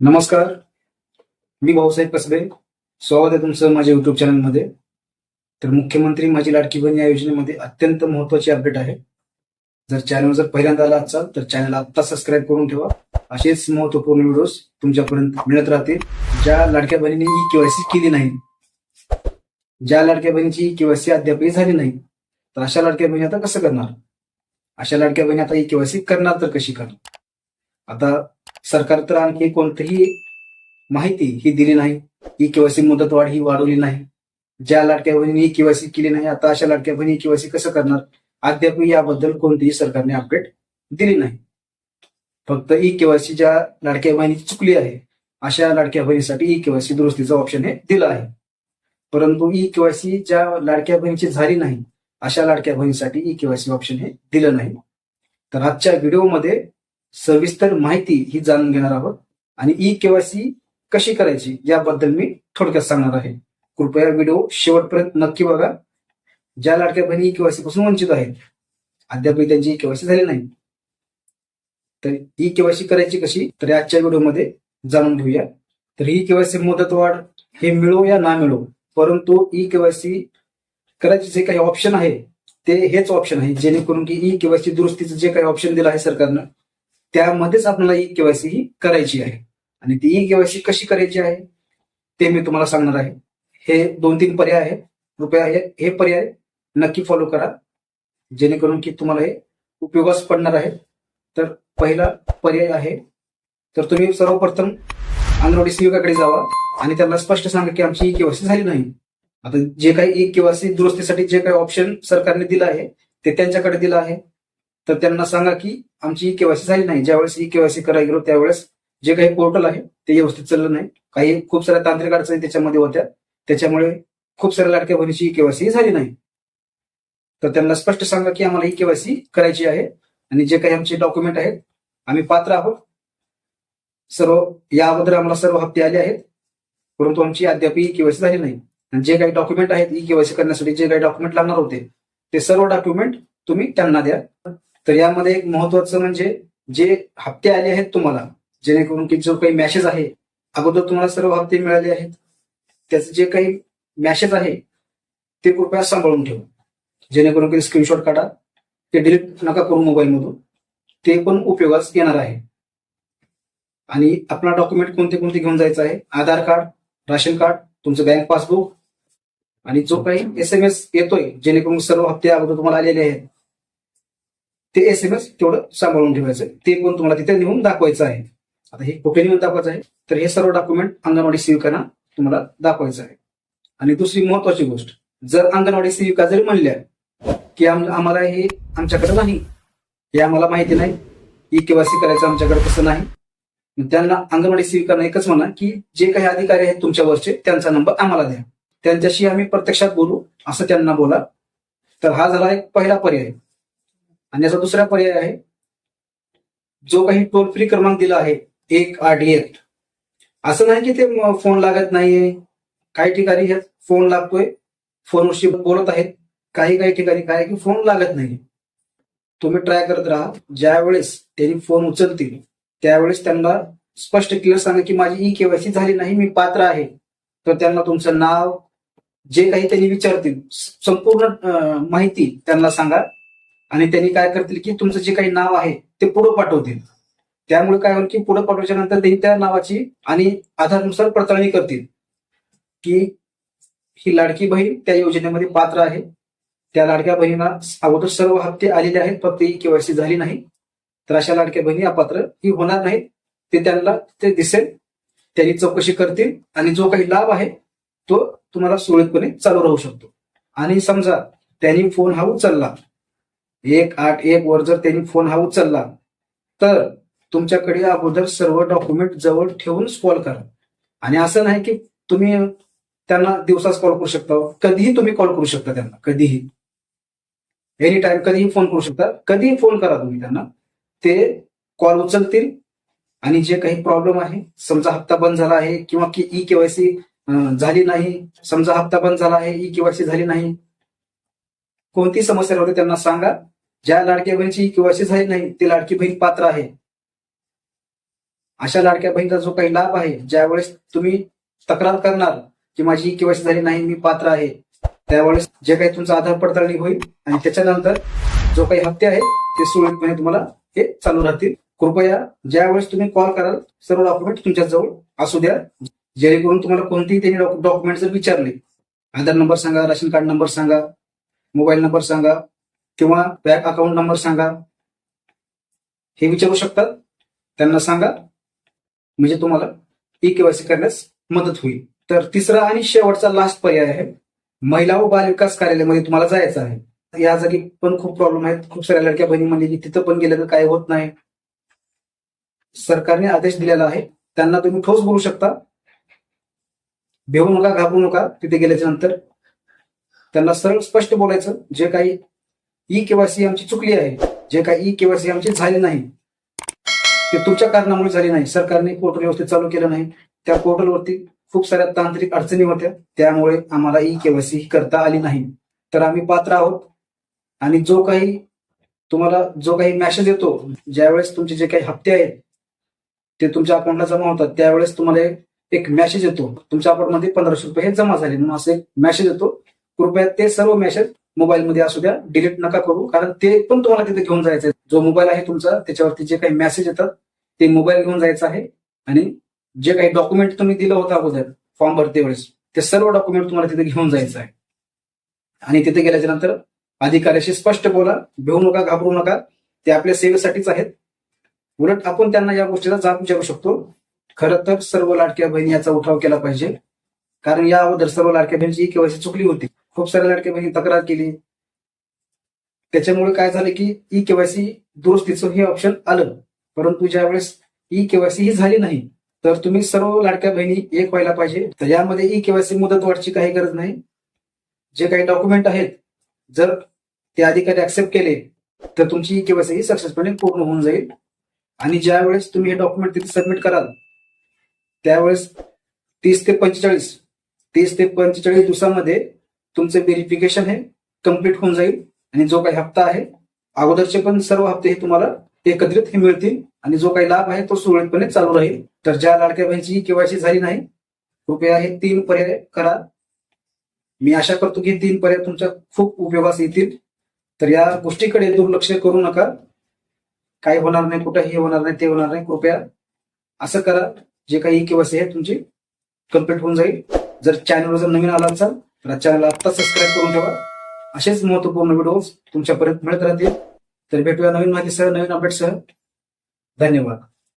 नमस्कार. मी भाऊसाहेब कसबे. स्वागत आहे तुमचं माझ्या युट्यूब चॅनलमध्ये तर मुख्यमंत्री माझी लाडकी बहीण या योजनेमध्ये अत्यंत महत्वाची अपडेट आहे. जर चॅनल जर पहिल्यांदा आला असाल तर चॅनल आत्ता सबस्क्राईब करून ठेवा. असेच महत्त्वपूर्ण व्हिडिओज तुमच्यापर्यंत मिळत राहतील. ज्या लाडक्या बहिणींनी ही केवायसी केली नाही ज्या लाडक्या बहिणीची केवायसी अद्यापही झाली नाही तर अशा लाडक्या बहिणी आता कसं करणार? अशा लाडक्या बहिणी आता ही केवायसी करणार तर कशी करणार? आता सरकार तर आणखी कोणतीही माहिती ही दिली नाही. ई केवायसी मुदतवाढ ही वाढवली नाही. ज्या लाडक्या बहिणी ई केवायसी केली नाही आता अशा लाडक्या बहिणी केवायसी कसं करणार? अद्याप याबद्दल कोणतीही सरकारने अपडेट दिली नाही. फक्त ई केवायसी ज्या लाडक्या बहिणी चुकली आहे अशा लाडक्या बहिणीसाठी ई केवायसी दुरुस्तीचं ऑप्शन हे दिलं आहे. परंतु ई केवायसी ज्या लाडक्या बहिणीची झाली नाही अशा लाडक्या बहिणीसाठी ई केवायसी ऑप्शन हे दिलं नाही. तर आजच्या व्हिडिओमध्ये सविस्तर माहिती ही जाणून घेणार आहोत. आणि ई केवायसी कशी करायची याबद्दल मी थोडक्यात सांगणार आहे. कृपया व्हिडिओ शेवटपर्यंत नक्की बघा. ज्या लाडक्या बहिणी ई केवायसी पासून वंचित आहेत अद्याप त्यांची ई केवायसी झाली नाही. तर ई केवायसी करायची कशी तर आजच्या व्हिडिओमध्ये जाणून घेऊया. तर ई केवायसी मुदतवाढ हे मिळो या ना मिळो परंतु ई केवायसी करायचे जे काही ऑप्शन आहे ते हेच ऑप्शन आहे. जेणेकरून की ई केवायसी दुरुस्तीचं जे काही ऑप्शन दिलं आहे सरकारनं त्यामध्येच आपल्याला ई केवायसी ही करायची आहे. आणि ती ई केवायसी कशी करायची आहे? ते मी तुम्हाला सांगणार आहे. हे दोन तीन पर्याय आहेत. कृपया हे हे पर्याय नक्की फॉलो करा. जेणेकरून की तुम्हाला हे उपयोगास पडणार आहे. तर पहिला पर्याय आहे. तर तुम्ही सर्वप्रथम अंगणवाडी सेविकाकडे जावा आणि त्यांना स्पष्ट सांगा की आमची ई केवायसी झाली नाही. आता जे काही ई केवायसी दुरुस्तीसाठी जे काही ऑप्शन सरकारने दिलं आहे ते त्यांच्याकडे दिलं आहे. तर त्यांना सांगा की आमची ई केवायसी झाली नाही. ज्यावेळेस ई केवायसी करायला गेलो त्यावेळेस जे काही पोर्टल आहे ते व्यवस्थित चाललं नाही. काही खूप साऱ्या तांत्रिक अडचणी त्याच्यामध्ये होत्या. त्याच्यामुळे खूप साऱ्या लाडक्या बहिणीची ई केवायसी झाली नाही. तर त्यांना स्पष्ट सांगा की आम्हाला ई केवायसी करायची आहे आणि जे काही आमचे डॉक्युमेंट आहेत आम्ही पात्र आहोत. सर्व या अगोदर आम्हाला सर्व हप्ते आले आहेत. परंतु आमची अद्याप ई केवायसी झाली नाही. आणि जे काही डॉक्युमेंट आहेत ई केवायसी करण्यासाठी जे काही डॉक्युमेंट लागणार होते ते सर्व डॉक्युमेंट तुम्ही त्यांना द्या. तर यामध्ये एक महत्वाचं म्हणजे जे हप्ते आले आहेत तुम्हाला जेणेकरून की जो काही मॅसेज आहे अगोदर तुम्हाला सर्व हप्ते मिळाले आहेत. त्याचे जे काही मॅसेज आहे ते कृपया सांभाळून ठेवा. जेणेकरून की स्क्रीनशॉट काढा ते डिलीट नका करू मोबाईलमधून ते पण उपयोगास येणार आहे. आणि आपला डॉक्युमेंट कोणते कोणते घेऊन जायचं आहे? आधार कार्ड राशन कार्ड तुमचं बँक पासबुक आणि जो काही एस एम एस येतोय जेणेकरून सर्व हप्ते अगोदर तुम्हाला आलेले आहेत. ते एस एम एस तेवढं सांभाळून ठेवायचं ते पण तुम्हाला तिथे नेऊन दाखवायचं आहे. आता हे कुठे नेऊन दाखवायचं आहे? तर हे सर्व डॉक्युमेंट अंगणवाडी सेविकांना तुम्हाला दाखवायचं आहे. आणि दुसरी महत्वाची गोष्ट जर अंगणवाडी सेविका जरी म्हणल्या की आम्हाला हे आमच्याकडे नाही हे आम्हाला माहिती नाही ई केवायसी करायचं आमच्याकडे कसं नाही त्यांना अंगणवाडी सेविकांना एकच म्हणा की जे काही अधिकारी आहेत तुमच्यावरचे त्यांचा नंबर आम्हाला द्या. त्यांच्याशी आम्ही प्रत्यक्षात बोलू असं त्यांना बोला. तर हा झाला एक पहिला पर्याय. आणि याचा दुसरा पर्याय आहे जो काही टोल फ्री क्रमांक दिला आहे एक आठ एक असं नाही की ते फोन लागत नाहीये. काही ठिकाणी फोन लागतोय फोनवरशी बोलत आहेत. काही काही ठिकाणी काय की फोन लागत नाही तुम्ही ट्राय करत राहा. ज्या वेळेस त्यांनी फोन उचलतील त्यावेळेस त्यांना स्पष्ट क्लिअर सांगा की माझी ई केवायसी झाली नाही मी पात्र आहे. तर त्यांना तुमचं नाव जे काही त्यांनी विचारतील संपूर्ण माहिती त्यांना सांगा. आणि त्यांनी काय करतील की तुमचं जे काही नाव आहे ते पुढे पाठवतील. त्यामुळे काय होईल की पुढे पाठवल्याच्या नंतर त्यांनी त्या नावाची आणि आधारनुसार पडताळणी करतील. की ही लाडकी बहीण त्या योजनेमध्ये पात्र आहे. त्या लाडक्या बहिणीला अगोदर सर्व हप्ते आलेले आहेत फक्त ही केवायसी झाली नाही. तर अशा लाडक्या बहिणी अपात्र ही होणार नाहीत. ते त्यांना ते दिसेल. त्यांनी चौकशी करतील आणि जो काही लाभ आहे तो तुम्हाला सुरळीतपणे चालू राहू शकतो. आणि समजा त्यांनी फोन हा उचलला एक आठ एक वर जर त्यांनी फोन हा उचलला तर तुमच्याकडे अगोदर सर्व डॉक्युमेंट जवळ ठेवून कॉल करा. आणि असं नाही की तुम्ही त्यांना दिवसाच कॉल करू शकता कधीही तुम्ही कॉल करू शकता त्यांना कधीही. एनी टाइम कधीही फोन करू शकता कधीही फोन करा तुम्ही त्यांना. ते कॉल उचलतील आणि जे काही प्रॉब्लेम आहे समजा हप्ता बंद झाला आहे किंवा की ई केवायसी झाली नाही समजा हप्ता बंद झाला आहे ई केवायसी झाली नाही कोणती समस्या होते त्यांना सांगा. ज्या लाडक्या बहिणीची किंवा केवायसी झाली नाही ती लाडकी बहीण पात्र आहे. अशा लाडक्या बहिणीचा जो काही लाभ आहे ज्यावेळेस तुम्ही तक्रार करणार की माझी केवायसी झाली नाही मी पात्र आहे त्यावेळेस जे काही तुमचं आधार पडताळणी होईल आणि त्याच्यानंतर जो काही हप्ते आहेत ते सुरळीतपणे तुम्हाला हे चालू राहतील. कृपया ज्यावेळेस तुम्ही कॉल कराल सर्व डॉक्युमेंट तुमच्या जवळ असू द्या. जेणेकरून तुम्हाला कोणतेही त्यांनी डॉक्युमेंट जर विचारले आधार नंबर सांगा राशन कार्ड नंबर सांगा मोबाईल नंबर सांगा किंवा बँक अकाउंट नंबर सांगा. हे विचारू शकतात त्यांना सांगा. म्हणजे तुम्हाला ई केवायसी करण्यास मदत होईल. तर तिसरा आणि शेवटचा लास्ट पर्याय आहे. महिला व बाल विकास कार्यालयामध्ये तुम्हाला जायचं आहे. या जागी पण खूप प्रॉब्लेम आहेत. खूप साऱ्या लडक्या बहिणी म्हणजे की तिथं पण गेलं तर काय होत नाही. सरकारने आदेश दिलेला आहे. त्यांना तुम्ही ठोस बोलू शकता. भेऊ नका घाबरू नका. तिथे गेल्याच्यानंतर त्यांना सरळ स्पष्ट बोलायचं. जे काही ई केवायसी आमची चुकली आहे. जे काही ई केवायसी आमची झाली नाही ते तुमच्या कारणामुळे झाली नाही. सरकारने पोर्टल व्यवस्थित चालू केलं नाही. त्या पोर्टलवरती खूप साऱ्या तांत्रिक अडचणी होत्या. त्यामुळे आम्हाला ई केवायसी करता आली नाही. तर आम्ही पात्र आहोत. आणि जो काही तुम्हाला जो काही मॅसेज येतो ज्यावेळेस तुमचे जे काही हप्ते आहेत ते तुमच्या अकाउंटला जमा होतात. त्यावेळेस तुम्हाला एक- एक मेसेज येतो. तुमच्या अकाउंटमध्ये पंधराशे रुपये हे जमा झाले. म्हणून असं एक मेसेज येतो. कृपया ते सर्व मेसेज मोबाईलमध्ये असू द्या डिलीट नका करू. कारण ते पण तुम्हाला तिथे घेऊन जायचं आहे जो मोबाईल आहे तुमचा त्याच्यावरती जे काही मेसेज येतात ते मोबाईल घेऊन जायचं आहे. आणि जे काही डॉक्युमेंट तुम्ही दिलं होतं अगोदर फॉर्म भरते वेळेस ते सर्व डॉक्युमेंट तुम्हाला तिथे घेऊन जायचं आहे. आणि तिथे गेल्याच्यानंतर अधिकाऱ्याशी स्पष्ट बोला भेऊ नका घाबरू नका. ते आपल्या सेवेसाठीच आहेत. उलट आपण त्यांना या गोष्टीचा जाब विचारू शकतो. खरं तर सर्व लाडक्या बहिणी याचा उठाव केला पाहिजे. कारण या अगोदर सर्व लाडक्या बहिणीची केवायसी चुकली होती. खूप साऱ्या लाडक्या बहिणी तक्रार केली. त्याच्यामुळे काय झालं की ई केवायसी दुरुस्तीचं हे ऑप्शन आलं. परंतु ज्यावेळेस ई केवायसी ही झाली नाही तर तुम्ही सर्व लाडक्या बहिणी एक व्हायला पाहिजे. तर यामध्ये ई केवायसी मुदत वाढची काही गरज नाही. जे काही डॉक्युमेंट आहेत जर ते अधिकारी ऍक्सेप्ट केले तर तुमची ई केवायसी ही सक्सेसफुली पूर्ण होऊन जाईल. आणि ज्या वेळेस तुम्ही हे डॉक्युमेंट तिथे सबमिट कराल त्यावेळेस तीस ते पंचेचाळीस तीस ते पंचेचाळीस दिवसामध्ये तुमचं व्हेरिफिकेशन हे कंप्लीट होऊन जाईल. आणि जो काही हप्ता आहे अगोदरचे पण सर्व हप्ते हे तुम्हाला एकत्रित हे मिळतील. आणि जो काही लाभ आहे तो सुरळीतपणे चालू राहील. तर ज्या लाडक्या बहिणीची केवायसी झाली नाही कृपया हे तीन पर्याय करा. मी आशा करतो की तीन पर्याय तुमच्या खूप उपयोगास येतील. तर या गोष्टीकडे दुर्लक्ष करू नका. काय होणार नाही कुठं हे होणार नाही ते होणार नाही. कृपया असं करा. जे काही केवायसी आहे तुमची कंप्लीट होऊन जाईल. जर चॅनलवर जर नवीन आला असाल तर चॅनलला आत्ता सबस्क्राईब करून ठेवा. असेच महत्त्वपूर्ण व्हिडिओ तुमच्यापर्यंत मिळत राहतील. तर भेटूया नवीन माहितीसह नवीन अपडेटसह धन्यवाद.